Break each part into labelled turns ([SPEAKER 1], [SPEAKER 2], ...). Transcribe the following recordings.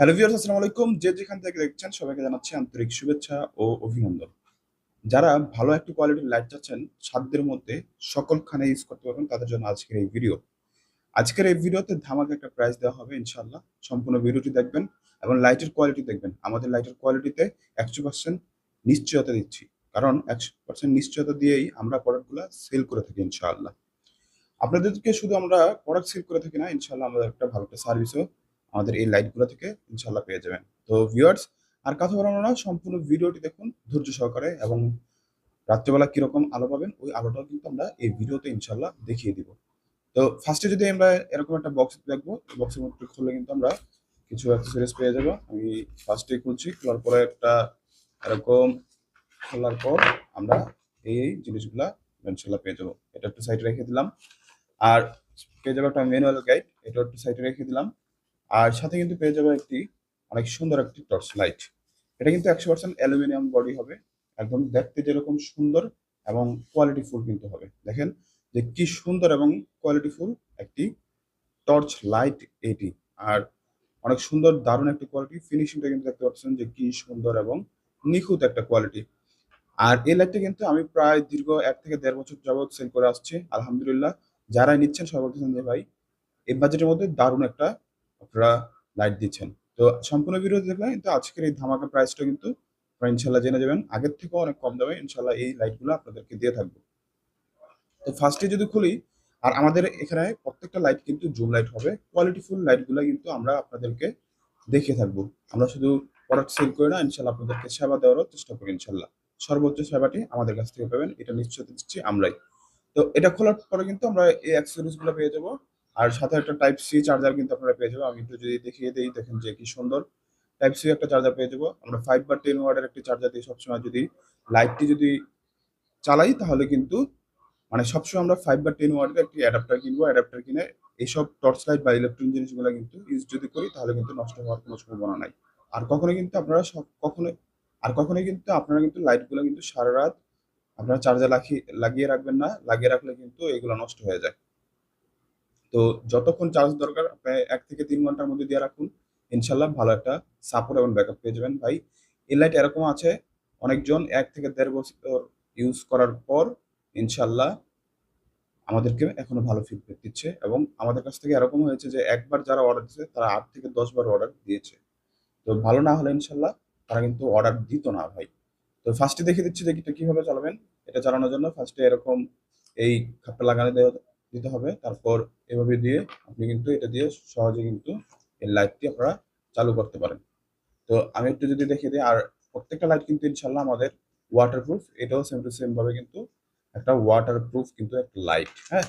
[SPEAKER 1] Hello viewers, আসসালামু আলাইকুম। যে যেখান থেকে দেখছেন, সবাইকে জানাচ্ছি আন্তরিক শুভেচ্ছা ও অভিনন্দন। যারা ভালো একটি কোয়ালিটির লাইট চাচ্ছেন, সাধ্যের মধ্যে সকলখানে ইউজ করতে পারবেন তাদের জন্য আজকের এই ভিডিও আজকের এই ভিডিওতে ধামাকে একটা প্রাইস দেওয়া হবে ইনশাল্লাহ সম্পূর্ণ ভিডিওটি দেখবেন এবং লাইটের কোয়ালিটি দেখবেন। আমাদের লাইটের কোয়ালিটিতে একশো পার্সেন্ট নিশ্চয়তা দিচ্ছি। কারণ একশো পার্সেন্ট নিশ্চয়তা দিয়েই আমরা প্রোডাক্টগুলো সেল করে থাকি, ইনশাআল্লাহ। আপনাদেরকে শুধু আমরা প্রোডাক্ট সেল করে থাকি না, ইনশাআল্লাহ আমাদের একটা ভালো একটা সার্ভিসও আমাদের এই লাইটগুলো থেকে ইনশাল্লাহ পেয়ে যাবেন। তো ভিউয়ার্স আর কথা বলানো না সম্পূর্ণ ভিডিওটি দেখুন ধৈর্য সহকারে এবং রাত্রেবেলা কীরকম আলো পাবেন, ওই আলোটাও কিন্তু আমরা এই ভিডিওতে ইনশাল্লাহ দেখিয়ে দিব। তো ফার্স্টে যদি আমরা এরকম একটা বক্স দেখব বক্সের মধ্যে খুললে কিন্তু আমরা কিছু অ্যাক্সেসরিজ পেয়ে যাব। আমি ফার্স্টে খুলছি, খোলার পরে একটা এরকম খোলার পর আমরা এই এই জিনিসগুলা ইনশাল্লাহ পেয়ে যাব। এটা একটু সাইডে রেখে দিলাম। আর পেয়ে যাব একটা ম্যানুয়াল গাইড এটা একটু সাইডে রেখে দিলাম। আর সাথে কিন্তু পেয়ে যাব একটি অনেক সুন্দর একটি টর্চ লাইট এটা কিন্তু একশো পার্সেন্ট অ্যালুমিনিয়াম বডি হবে। একদম দেখতে যেরকম সুন্দর এবং কোয়ালিটি ফুল কিন্তু হবে। দেখেন যে কি সুন্দর এবং কোয়ালিটি ফুল একটি টর্চ লাইট এটি। আর অনেক সুন্দর, দারুণ একটা কোয়ালিটি ফিনিশিংটা কিন্তু দেখতে পাচ্ছেন যে কি সুন্দর এবং নিখুঁত একটা কোয়ালিটি আর এই লাইটটা কিন্তু আমি প্রায় দীর্ঘ এক থেকে দেড় বছর যাবৎ সেল করে আসছি। আলহামদুলিল্লাহ। যারাই নিচ্ছেন সবাই বলতেছেন যে ভাই, এই বাজেটের মধ্যে দারুণ একটা আপনারা লাইট দিচ্ছেন। তো সম্পূর্ণ ভিডিও দেখলে কিন্তু আজকের এই ধামাকা প্রাইসটা কিন্তু আপনারা ইনশাল্লাহ জেনে যাবেন। আগের থেকেও অনেক কম দামে ইনশাল্লাহ এই লাইটগুলো আপনাদেরকে দিয়ে থাকব। তো ফার্স্টে যদি খুলি, আর আমাদের এখানে প্রত্যেকটা লাইট কিন্তু জুম লাইট হবে। কোয়ালিটিফুল লাইটগুলো কিন্তু আমরা আপনাদেরকে দেখিয়ে থাকব। আমরা শুধু প্রোডাক্ট সেল করে না, ইনশাল্লাহ আপনাদেরকে সেবা দেওয়ারও চেষ্টা করি ইনশাল্লাহ। সর্বোচ্চ সেবাটি আমাদের কাছ থেকে পাবেন, এটা নিশ্চয় দিচ্ছি আমরাই। তো এটা খোলার পরে কিন্তু আমরা এই অ্যাক্সেসরিজগুলো পেয়ে যাব। আর সাথে একটা টাইপ সি চার্জার কিন্তু আপনারা পেয়ে যাব আমি একটু যদি দেখিয়ে দিই, দেখেন যে কি সুন্দর। টাইপ সি একটা চার্জার পেয়ে যাব। আমরা ফাইভ বা টেন ওয়ার্ডের একটি চার্জার দিয়ে সবসময় যদি লাইটটি যদি চালাই, তাহলে কিন্তু মানে সবসময় আমরা ফাইভ বা টেন ওয়ার্ডের একটি অ্যাডাপ্টার কিনবো। অ্যাডাপ্টার কিনে এইসব টর্চ লাইট বা ইলেকট্রনিক জিনিসগুলো কিন্তু ইউজ যদি করি, তাহলে কিন্তু নষ্ট হওয়ার কোনো সম্ভাবনা নাই। আর কখনো কিন্তু আপনারা সব কখনো আর কখনোই কিন্তু আপনারা কিন্তু লাইটগুলো কিন্তু সারা রাত আপনারা চার্জার লাগিয়ে লাগিয়ে রাখবেন না। লাগিয়ে রাখলে কিন্তু এগুলো নষ্ট হয়ে যায়। তো যতক্ষণ চার্জ দরকার আপনি এক থেকে তিন ঘণ্টার মধ্যে দিয়ে রাখুন। ইনশাল্লাহ ভালো একটা সাপোর্ট এবং ব্যাকআপ পেয়ে যাবেন ভাই। এই লাইট এরকম আছে, অনেকজন এক থেকে দেড় বছর ইউজ করার পর ইনশাল্লাহ আমাদেরকে এখনও ভালো ফিডব্যাক দিচ্ছে এবং আমাদের কাছ থেকে এরকম হয়েছে যে একবার যারা অর্ডার দিচ্ছে তারা আট থেকে দশ বার অর্ডার দিয়েছে। তো ভালো না হলে ইনশাল্লাহ তারা কিন্তু অর্ডার দিত না ভাই। তো ফার্স্টে দেখিয়ে দিচ্ছি যে এটা কীভাবে চালাবেন। এটা চালানোর জন্য ফার্স্টে এরকম এই খাপটা লাগানো দেওয়া দিতে হবে। তারপর এভাবে দিয়ে আপনি কিন্তু এটা দিয়ে সহজে কিন্তু এই লাইটটি আপনারা চালু করতে পারেন। তো আমি একটু যদি দেখিয়ে দিই, আর প্রত্যেকটা লাইট কিন্তু ইনশাল্লাহ আমাদের ওয়াটারপ্রুফ এটাও সেম টু সেম ভাবে কিন্তু একটা ওয়াটারপ্রুফ কিন্তু একটা লাইট হ্যাঁ?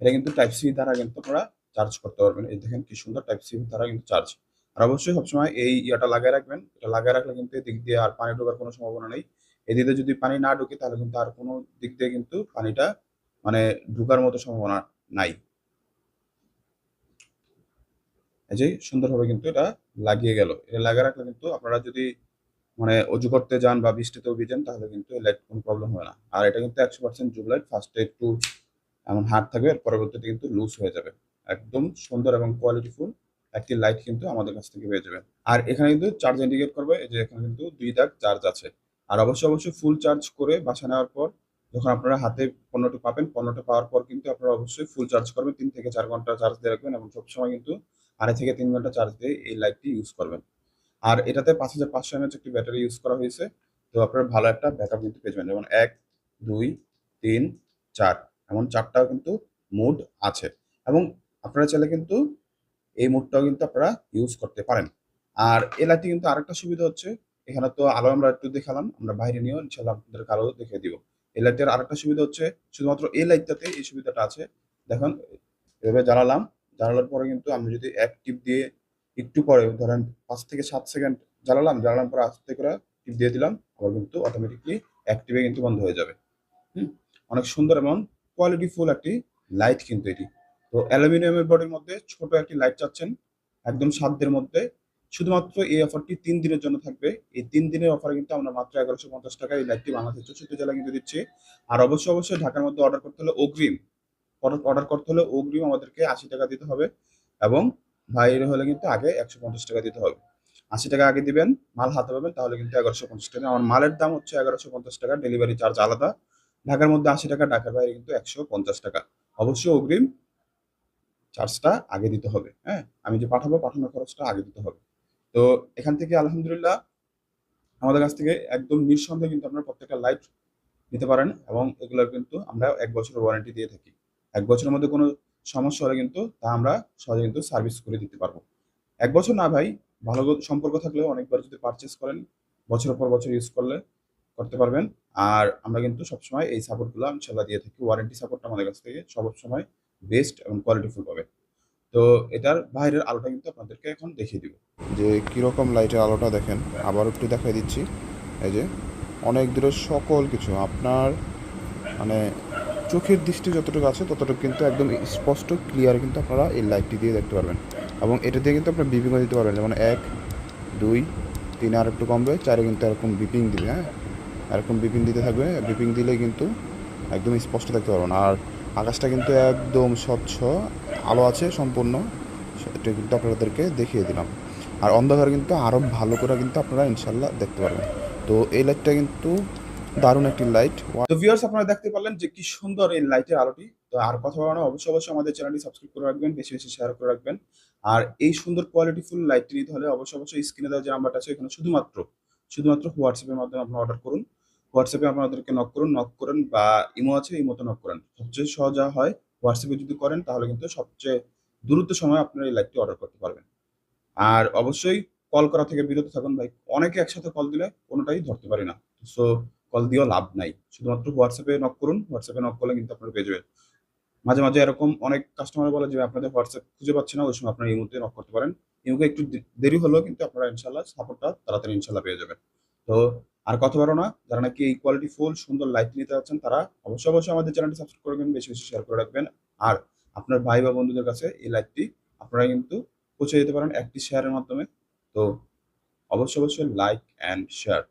[SPEAKER 1] এটা কিন্তু টাইপ সি দ্বারা কিন্তু আপনারা চার্জ করতে পারবেন। এই দেখেন কি সুন্দর টাইপ সি দ্বারা কিন্তু চার্জ আর অবশ্যই সবসময় এই ইয়াটা লাগাই রাখবেন। এটা লাগাই রাখলে কিন্তু এদিক দিয়ে আর পানি ঢোকার কোনো সম্ভাবনা নেই। এদিকে যদি পানি না ঢুকে তাহলে কিন্তু আর কোনো দিক দিয়ে কিন্তু পানিটা মানে ঢুকার মতো সম্ভাবনা নাই। এই যে সুন্দরভাবে কিন্তু এটা লাগিয়ে গেল। এটা লাগিয়ে রাখলে কিন্তু আপনারা যদি মানে অজু করতে যান বা বৃষ্টিতে ভিজেন, তাহলে কিন্তু লাইট কোনো প্রবলেম হবে না। আর এটা কিন্তু একশো পার্সেন্ট জুব লাইট ফার্স্টে একটু এমন হার্ড থাকবে, এর পরবর্তীতে কিন্তু লুজ হয়ে যাবে। একদম সুন্দর এবং কোয়ালিটিফুল একটি লাইট কিন্তু আমাদের কাছ থেকে পেয়ে যাবেন। আর এখানে কিন্তু চার্জ ইন্ডিকেট করবে যে এখানে কিন্তু দুই দাগ চার্জ আছে। আর অবশ্যই অবশ্যই ফুল চার্জ করে বাসা নেওয়ার পর যখন আপনারা হাতে পণ্যটি পাবেন, পণ্যটা পাওয়ার পর কিন্তু আপনারা অবশ্যই ফুল চার্জ করবেন। তিন থেকে চার ঘণ্টা চার্জ দিয়ে রাখবেন এবং সবসময় কিন্তু আড়াই থেকে তিন ঘণ্টা চার্জ দিয়ে এই লাইটটি ইউজ করবেন। আর এটাতে পাঁচ হাজার পাঁচশো এমএচ একটি ব্যাটারি ইউজ করা হয়েছে। তো আপনারা ভালো একটা ব্যাকআপ কিন্তু পেয়ে যাবেন। যেমন এক, দুই, তিন, চার, এমন চারটাও কিন্তু মুড আছে। এবং আপনারা চাইলে কিন্তু এই মুডটাও কিন্তু আপনারা ইউজ করতে পারেন। আর এই লাইটটি কিন্তু আরেকটা সুবিধা হচ্ছে, এখানে তো আলো আমরা একটু দেখালাম, আমরা বাইরে নিয়েও ইনশাল্লাহ আপনাদেরকে আলো দেখিয়ে দিব। এই লাইটের আরেকটা সুবিধা হচ্ছে, শুধুমাত্র এই এই সুবিধাটা আছে। দেখুন, এভাবে জ্বালালাম, জ্বালানোর পরে কিন্তু আমি যদি এক টিপ দিয়ে একটু পরে ধরেন পাঁচ থেকে সাত সেকেন্ড জ্বালালাম, জ্বালানোর পরে আস্তে করে টিপ দিয়ে দিলাম, আবার কিন্তু অটোমেটিকলি টিপে কিন্তু বন্ধ হয়ে যাবে। হুম? অনেক সুন্দর এবং কোয়ালিটি ফুল একটি লাইট কিন্তু এটি। তো অ্যালুমিনিয়ামের বডির মধ্যে ছোট একটি লাইট চাচ্ছেন, একদম সাধ্যের মধ্যে শুধুমাত্র এই অফারটি তিন দিনের জন্য থাকবে। এই তিন দিনের অফারে কিন্তু আমরা মাত্র এগারোশো পঞ্চাশ টাকা এই লাইটটি বাংলাদেশের চৌষট্টি জেলা কিন্তু দিচ্ছি। আর অবশ্যই অবশ্যই ঢাকার মধ্যে অর্ডার করতে হলে অগ্রিম। অর্ডার করতে হলে অগ্রিম আমাদেরকে আশি টাকা দিতে হবে এবং বাইরে হলে কিন্তু আগে একশো পঞ্চাশ টাকা দিতে হবে। আশি টাকা আগে দিবেন, মাল হাতে পাবেন, তাহলে কিন্তু এগারোশো পঞ্চাশ টাকা। আমার মালের দাম হচ্ছে এগারোশো পঞ্চাশ টাকা ডেলিভারি চার্জ আলাদা। ঢাকার মধ্যে আশি টাকা, ঢাকার বাইরে কিন্তু একশো পঞ্চাশ টাকা। অবশ্যই অগ্রিম চার্জটা আগে দিতে হবে হ্যাঁ? আমি যে পাঠাবো, পাঠানোর খরচটা আগে দিতে হবে। তো এখান থেকে আলহামদুলিল্লাহ আমাদের কাছ থেকে একদম নিঃসন্দেহে কিন্তু আপনারা প্রত্যেকটা লাইট নিতে পারেন এবং এগুলোর কিন্তু আমরা এক বছরের ওয়ারেন্টি দিয়ে থাকি। এক বছরের মধ্যে কোনো সমস্যা হলে কিন্তু তা আমরা সহজে কিন্তু সার্ভিস করে দিতে পারব। এক বছর না ভাই, ভালো সম্পর্ক থাকলে অনেকবার যদি পারচেস করেন, বছরের পর বছর ইউজ করলে, করতে পারবেন। আর আমরা কিন্তু সবসময় এই সাপোর্টগুলো আমি ইনশাল্লাহ দিয়ে থাকি। ওয়ারেন্টি সাপোর্টটা আমাদের কাছ থেকে সব সময় বেস্ট এবং কোয়ালিটিফুল পাবে। তো এটার বাইরের আলোটা কিন্তু আপনাদেরকে এখন দেখিয়ে দিব।
[SPEAKER 2] যে কীরকম লাইটের আলোটা দেখেন আবার একটু দেখাই দিচ্ছি। এই যে অনেক দূরে সকল কিছু, আপনার মানে চোখের দৃষ্টি যতটুকু আছে ততটুকু কিন্তু একদম স্পষ্ট ক্লিয়ার কিন্তু আপনারা এই লাইটটি দিয়ে দেখতে পারবেন। এবং এটা দিয়ে কিন্তু আপনার বিপিংও দিতে পারবেন। যেমন এক, দুই, তিন, আর একটু কমবে, চারে কিন্তু এরকম বিপিং দিবে হ্যাঁ? এরকম বিপিং দিতে থাকবে বিপিং দিলে কিন্তু একদম স্পষ্ট দেখতে পারবেন। আর আকাশটা কিন্তু একদম স্বচ্ছ আলো আছে, সম্পূর্ণ। সেটা কিন্তু আপনাদেরকে দেখিয়ে দিলাম। আর অন্ধকার কিন্তু আরও ভালো করে কিন্তু আপনারা ইনশাল্লাহ দেখতে পারবেন। তো এই লাইটটা কিন্তু দারুণ একটি লাইট
[SPEAKER 1] তো ভিউয়ার্স আপনারা দেখতে পারলেন যে কি সুন্দর এই লাইটের আলোটি। তো আর কথা বলা না, অবশ্যই অবশ্যই আমাদের চ্যানেলটি সাবস্ক্রাইব করে রাখবেন, বেশি বেশি শেয়ার করে রাখবেন। আর এই সুন্দর কোয়ালিটিফুল লাইটটি নিতে হলে অবশ্যই অবশ্যই স্ক্রিনে দেওয়া যে নাম্বারটা আছে, এখানে শুধুমাত্র শুধুমাত্র হোয়াটসঅ্যাপের মাধ্যমে আপনারা অর্ডার করুন। হোয়াটসঅ্যাপে আপনাদেরকে নক করুন নক করেন বা ইমো আছে ইমোতে নক করেন। সবচেয়ে সহজ হয় হোয়াটসঅ্যাপে যদি করেন, তাহলে কিন্তু সবচেয়ে দ্রুত সময় আপনারা এই লাইটটি অর্ডার করতে পারবেন। আর অবশ্যই কল করা থেকে বিরত থাকুন ভাই। অনেকে একসাথে কল দিলে কোনোটাই ধরতে পারি না। সো কল দিয়েও লাভ নাই। শুধুমাত্র হোয়াটসঅ্যাপে নক করুন। হোয়াটসঅ্যাপে নক করলে কিন্তু আপনারা পেয়ে যাবেন। মাঝে মাঝে এরকম অনেক কাস্টমার বলে যে আপনাদের হোয়াটসঅ্যাপ খুঁজে পাচ্ছে না। ওই সময় আপনারা ইমোতে নক করতে পারেন। ইমোকে একটু দেরি হলেও কিন্তু আপনারা ইনশাল্লাহ সাপোর্টটা তাড়াতাড়ি ইনশাল্লাহ পেয়ে যাবেন। তো আর কথা বলো না। যারা নাকি এই কোয়ালিটি ফুল সুন্দর লাইট নিতে যাচ্ছেন, তারা অবশ্যই অবশ্যই আমাদের চ্যানেলটি সাবস্ক্রাইব করবেন বেশি বেশি শেয়ার করে রাখবেন। আর আপনার ভাই বা বন্ধুদের কাছে এই লাইটটি আপনারা কিন্তু পৌঁছে যেতে পারেন একটি শেয়ারের মাধ্যমে। তো অবশ্যই অবশ্যই লাইক অ্যান্ড শেয়ার